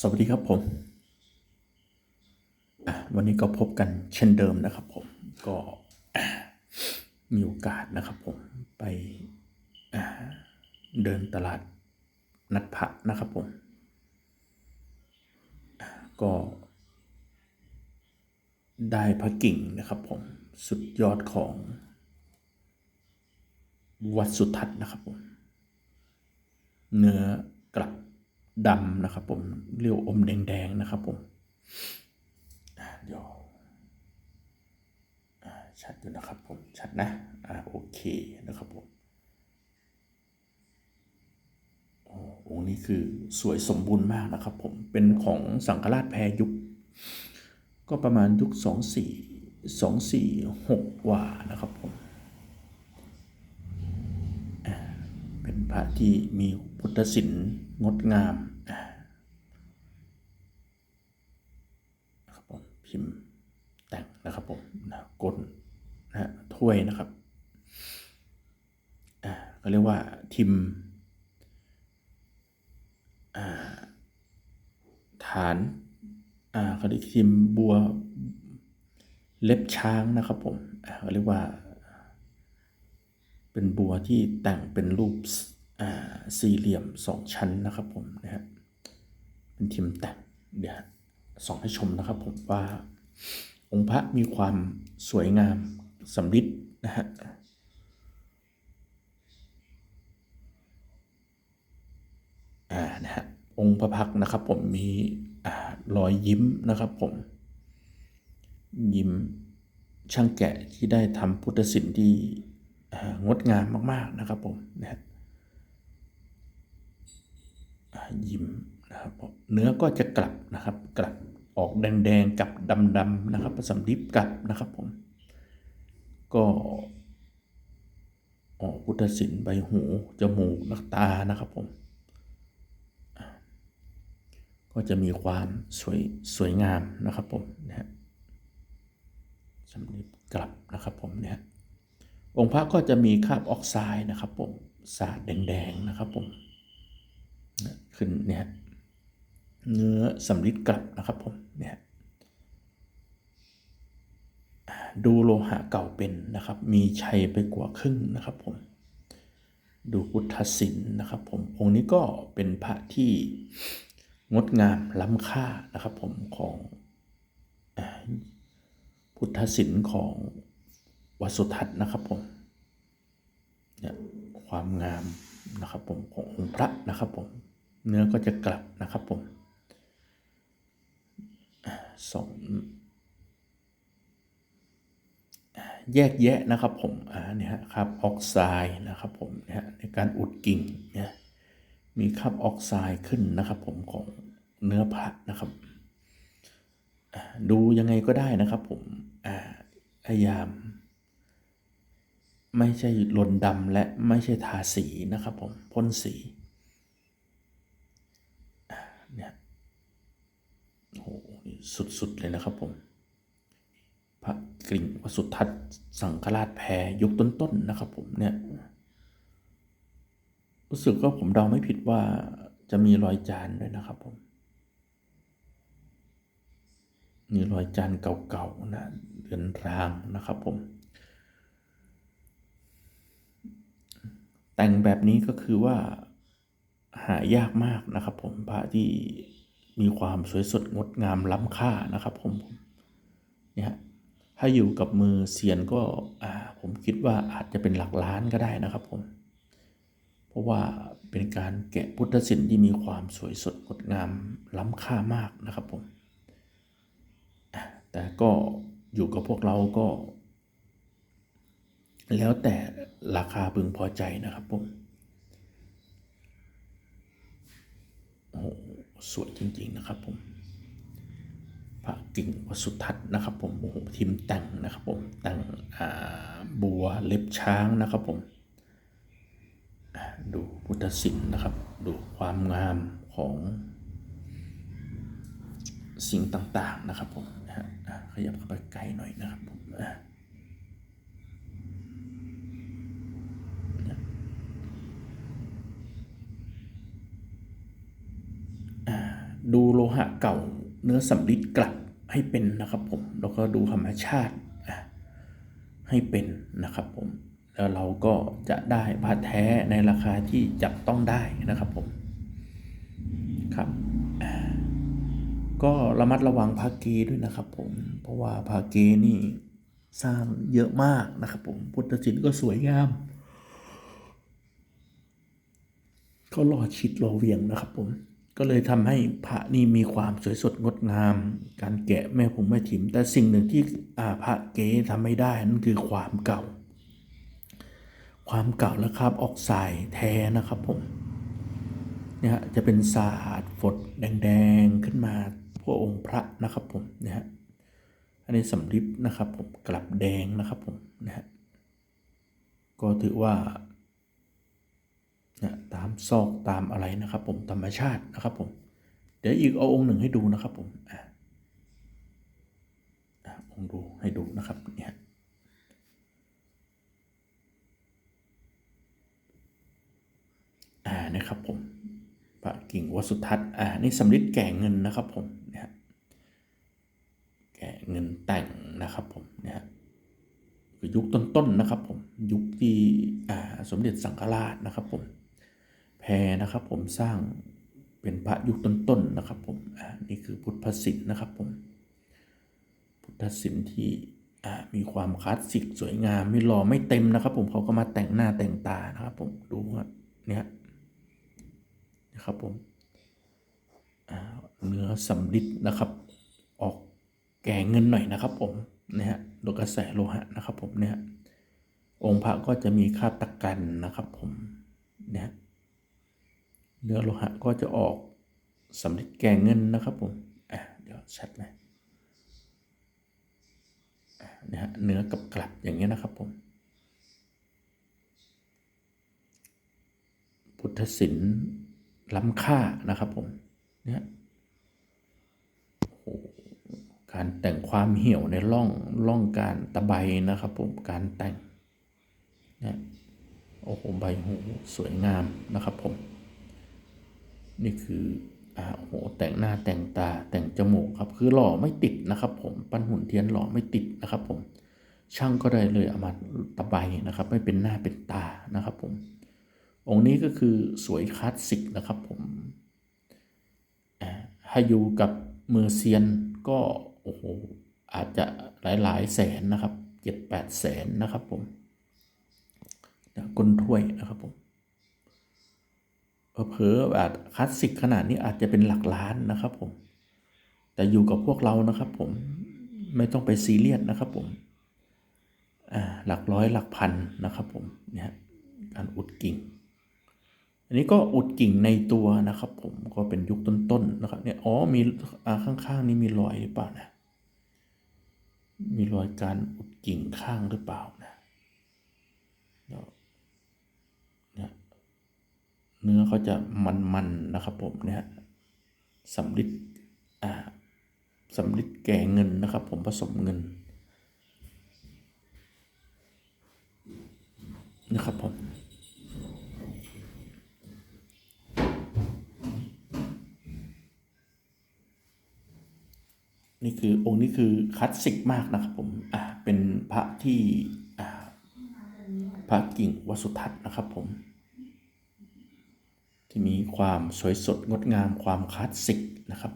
สวัสดีครับผม วันนี้ก็พบกันเช่นเดิมนะครับผม ก็มีโอกาสนะครับผมไปเดินตลาดนัดพระนะครับผม ก็ได้พระกิ่งนะครับผมสุดยอดของวัดสุทัศน์นะครับผม เนื้อกลับ ดำนะครับ ผมเรียวอมแดงๆนะครับ ผมเดี๋ยวชัดอยู่นะครับ ผมชัดนะอ่าโอเคนะครับผมโอ้องค์นี้คือสวยสมบูรณ์มากนะครับ ผมเป็นของสังฆราชแพรยุค ก็ประมาณยุคสองสี่สองสี่หกกว่านะครับผมเป็นพระที่มีพุทธศิลป์งดงามอ่านะครับผม พิมพ์แต่งนะครับผมนะก้นนะฮะถ้วยนะครับอ่าก็เรียกว่าทิมอ่าฐานอ่าเขาเรียกทิมบัวเล็บช้างนะครับผมอ่าเขาเรียกว่า เป็นบัวที่แต่งเป็นรูปอ่าสี่เหลี่ยมสองชั้นนะครับผมนะฮะเป็นทีมแต่งเดี๋ยว ส่องให้ชมนะครับผมว่าองค์พระมีความสวยงามสำริดนะฮะอ่านะฮะองค์พระพักนะครับผมมีอ่ารอยยิ้มนะครับผม ยิ้มช่างแกะที่ได้ทำพุทธศิลป์ที่งดงามมาก ๆ นะครับผมนะฮะยิ้ม นะครับเนื้อก็จะกลับนะครับกลับออกแดงๆกับดำๆนะครับผสมดิบกลับนะครับผมก็ออกพุทธศิลป์ใบหูจมูกนักตานะครับผมก็จะมีความสวยสวยงามนะครับผมนะฮะสำลิดกลับนะครับผมเนี่ยองค์พระก็จะมีคราบออกไซด์นะครับผมสาดแดงๆนะครับผมขึ้นเนี่ย เนื้อสำลิดกลับนะครับผมเนี่ยดูโลหะเก่าเป็นนะครับ มีชัยไปกว่าครึ่งนะครับผม ดูพุทธศิลป์นะครับผม องค์นี้ก็เป็นพระที่งดงามล้ำค่านะครับผมของพุทธศิลป์ของวัสุทัศน์นะครับผมเนี่ยความงามนะครับผมขององค์พระนะครับผม เนื้อก็จะกลับนะครับผม สองแยกแยะนะครับผมอ่าเนี่ยครับออกไซด์นะครับผมเนี่ยในการอุดกิ่งเนี่ยมีคราบออกไซด์ขึ้นนะครับผมของเนื้อพระนะครับ ดูยังไงก็ได้นะครับผมพยายาม ไม่ใช่ลนดำและไม่ใช่ทาสีนะครับผมพ่นสีเนี่ย สุดๆเลยนะครับผมพระกริ่งวสุทัศน์สังฆราชแพรยุคต้นๆนะครับผมเนี่ยรู้สึกว่าผมเดาไม่ผิดว่าจะมีรอยจานด้วยนะครับผมมีรอยจานเก่าๆนะเรือนรางนะครับผม แต่งแบบนี้ก็คือว่าหายากมากนะครับผมพระที่ มีความสวยสดงดงามล้ำค่านะครับผมเนี่ยถ้าอยู่กับมือเซียนก็ผมคิดว่าอาจจะเป็นหลักล้านก็ได้นะครับผม เพราะว่าเป็นการแกะพุทธศิลป์ที่มีความสวยสดงดงามล้ำค่ามากนะครับผม แต่ก็อยู่กับพวกเราก็ แล้วแต่ราคาพึงพอใจนะครับผมโอ้โห สวยจริงๆนะครับผมพระกิ่งวสุทัศน์นะครับผมโอ้โหทีมแต่งนะครับผมแต่งบัวเล็บช้างนะครับผมดูพุทธศิลป์นะครับ ดูความงามของสิ่งต่างๆนะครับผมนะฮะขยับเข้าไปไกลหน่อยนะครับผม ดูโลหะเก่าเนื้อสำริดกลับให้เป็นนะครับผม แล้วก็ดูธรรมชาติให้เป็นนะครับผม แล้วเราก็จะได้พระแท้ในราคาที่จับต้องได้นะครับผม ครับ ก็ระมัดระวังพาเกด้วยนะครับผม เพราะว่าพาเกนี่สร้างเยอะมากนะครับผม พุทธศิลป์ก็สวยงามก็รอชิดรอเวียงนะครับผม ก็เลยทำให้พระนี่มีความสวยสดงดงาม การแกะแม่ผมแม่ถิม แต่สิ่งหนึ่งที่อาพระเก๋ทำไม่ได้นั่นคือความเก่า ความเก่าและคราบออกไซด์แท้นะครับผมเนี่ยฮะจะเป็นสาดฝดแดงๆขึ้นมาพวกองค์พระนะครับผมเนี่ยฮะอันนี้สำริบนะครับผมกลับแดงนะครับผมนะฮะก็ถือว่า นี่ยตามซอกตามอะไรนะครับ ผมธรรมชาตินะครับผม เดี๋ยวอีกเอาองค์หนึ่งให้ดูนะครับผมอะอะองค์ดูให้ดูนะครับเนี่ยอ่านะครับผมพระกิ่งวสุทัศน์อ่านี่สำริดแก่เงินนะครับผมเนี่ยฮะแก่เงินแต่งนะครับผมเนี่ยฮะคือยุคต้นๆนะครับผมยุคที่อ่าสมเด็จสังฆราชนะครับผม แพนะครับผมสร้างเป็นพระยุคต้นๆนะครับผมอ่านี่คือพุทธศิลป์นะครับผมพุทธศิลป์ที่อ่ามีความคลาสสิกสวยงามไม่หล่อไม่เต็มนะครับ ผมเขาก็มาแต่งหน้าแต่งตานะครับผมดูว่าเนี่ยนะครับผมอ่าเนื้อสำริดนะครับ ออกแก่เงินหน่อยนะครับ ผมนะฮะโดยกระแสโลหะนะครับ ผมเนี่ยองค์พระก็จะมีคาบตะกันนะครับ ผมเนี่ย เนื้อโลหะก็จะออกสำริดแก่เงินนะครับผมอะเดี๋ยวชัดไหมนะฮะเนื้อกับกลับอย่างเงี้ยนะครับผมพุทธศิลป์ล้ำค่านะครับผมเนี่ยโอ้โหการแต่งความเหี่ยวในร่องร่องการตะไบนะครับผมการแต่งเนี่ยโอ้โหใบหูสวยงามนะครับผม นี่คืออ่าโอ้โหแต่งหน้าแต่งตาแต่งจมูกครับ คือหล่อไม่ติดนะครับ ผมปั้นหุ่นเทียนหล่อไม่ติดนะครับ ผมช่างก็ได้เลยเอามาตะไบนะครับ ไม่เป็นหน้าเป็นตานะครับ ผม องค์นี้ก็คือสวยคลาสสิกนะครับ ผมอ่าให้อยู่กับมือเซียนก็โอ้โหอาจจะหลายหลายแสนนะครับเจ็ดแปดแสนนะครับ ผมก้นถ้วยนะครับผม เผลอๆอาจคลาสสิกขนาดนี้อาจจะเป็นหลักล้านนะครับผม แต่อยู่กับพวกเรานะครับผมไม่ต้องไปซีเรียสนะครับผมหลักร้อยหลักพันนะครับผมเนี่ยการอุดกิ่ง อันนี้ก็อุดกิ่งในตัวนะครับ ผมก็เป็นยุคต้นๆนะครับเนี่ยอ๋อมีอข้างๆนี้มีรอยหรือเปล่านะมีรอยการอุดกิ่งข้างหรือเปล่านะเดี๋ยวเนี่ย เนื้อเขาจะมันๆนะครับผมเนี่ยสำลิดอ่าสำลิดแก่เงินนะครับ ผมผสมเงินนะครับผมนี่คือองค์นี้คือคลาสสิกมากนะครับผมอ่าเป็นพระที่อ่าพระกิ่งวสุทัศน์นะครับผม ที่มีความสวยสดงดงามความคลาสสิกนะครับ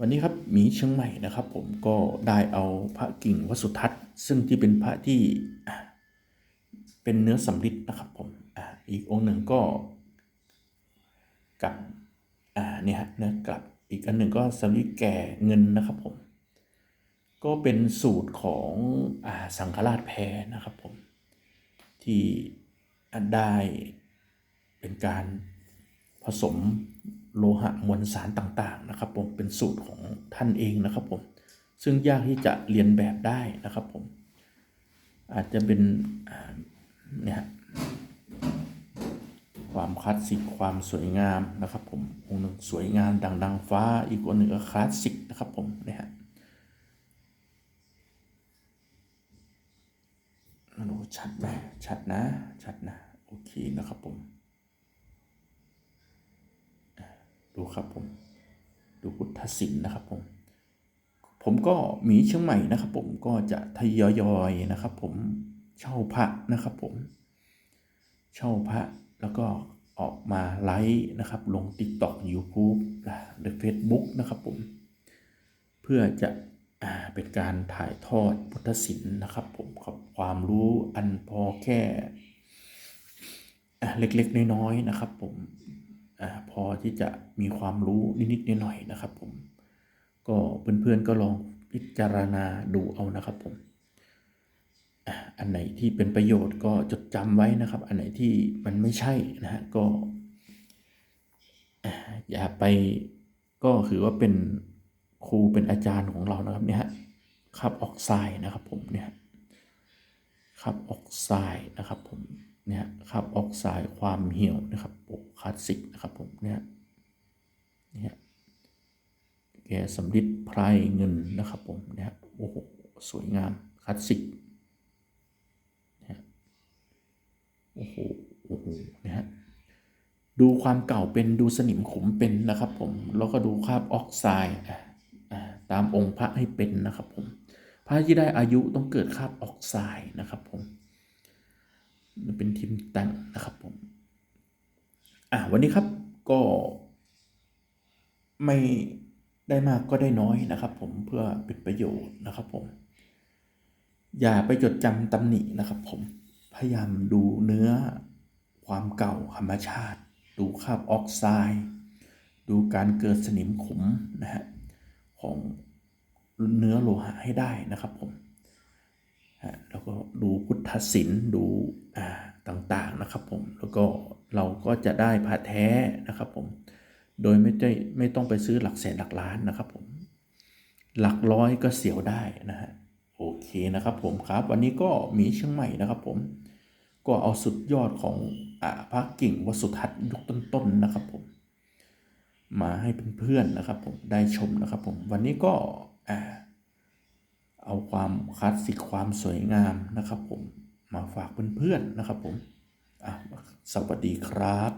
วันนี้ครับหมีเชียงใหม่นะครับ ผมก็ได้เอาพระกิ่งวสุทัศน์ ซึ่งที่เป็นพระที่เป็นเนื้อสำริดนะครับผมออีกองค์หนึ่งก็กับอ่าเนี่ยฮะเนื้อกลับอีกอันหนึ่งก็สำริดแก่เงินนะครับผมก็เป็นสูตรของอ่าสังฆราชแพรนะครับผมที่ได้ เป็นการผสมโลหะมวลสารต่างๆนะครับผมเป็นสูตรของท่านเองนะครับผมซึ่งยากที่จะเรียนแบบได้นะครับผมอาจจะเป็นเนี่ยความคลาสสิกความสวยงามนะครับผมองค์หนึ่งสวยงามดังดังฟ้าอีกองค์หนึ่งก็คลาสสิกนะครับผมเนี่ยฮะโอ้ชัดไหมชัดนะ ชัดนะ โอเคนะครับผม ดูครับผม ดูพุทธศิลป์นะครับผม ผมก็หมีเชียงใหม่นะครับ ผมก็จะทยอยๆนะครับ ผมเช่าพระนะครับ ผม เช่าพระแล้วก็ออกมาไลฟ์นะครับ ลง TikTok YouTube หรือ Facebook นะครับผม เพื่อจะอเป็นการถ่ายทอดพุทธศิลป์นะครับ ผมกับความรู้อันพอแค่เล็กๆ น้อยๆนะครับ ผม พอที่จะมีความรู้นิดๆหน่อยๆนะครับ ผม ก็เพื่อนๆก็ลองพิจารณาดูเอานะครับผมอันไหนที่เป็นประโยชน์ก็จดจำไว้นะครับ อันไหนที่มันไม่ใช่นะฮะก็อย่าไปก็คือว่าเป็นครูเป็นอาจารย์ของเรานะครับเนี่ยขับออกไซด์นะครับผมเนี่ยขับออกไซด์นะครับผม เนี่ยขับออกไซด์ความเหี่ยวนะครับโปกคลาสสิกนะครับผมเนี่ยเนี่ยแกสำริดไพรเงินนะครับผมเนี่ยโอ้โหสวยงามคลาสสิกนะโอ้โหโอ้โหนะฮะดูความเก่าเป็นดูสนิมขุมเป็นนะครับผมแล้วก็ดูคราบออกไซด์ตามองค์พระให้เป็นนะครับผมพระที่ได้อายุต้องเกิดคราบออกไซด์นะครับผม เป็นทีมแต่งนะครับผมอะวันนี้ครับก็ไม่ได้มากก็ได้น้อยนะครับ ผมเพื่อเป็นประโยชน์นะครับผม อย่าไปจดจำตำหนินะครับ ผมพยายามดูเนื้อความเก่าธรรมชาติ ดูคราบออกไซด์ดูการเกิดสนิมขุมนะฮะของเนื้อโลหะให้ได้นะครับผม แล้วก็ดูพุทธศิลป์ดูต่างๆนะครับผมแล้วก็เราก็จะได้พระแท้นะครับผมโดยไม่ได้ไม่ต้องไปซื้อหลักแสนหลักล้านนะครับผมหลักร้อยก็เสียวได้นะฮะโอเคนะครับผมครับ วันนี้ก็มีเชียงใหม่นะครับผมก็เอาสุดยอดของอพระกิ่งวสุทัศน์ยุคต้นๆนะครับผมมาให้เพื่อนๆนะครับผมได้ชมนะครับผมวันนี้ก็อ่า เอาความคลาสสิกความสวยงามนะครับผมมาฝากเพื่อนๆนะครับผมอะสวัสดีครับ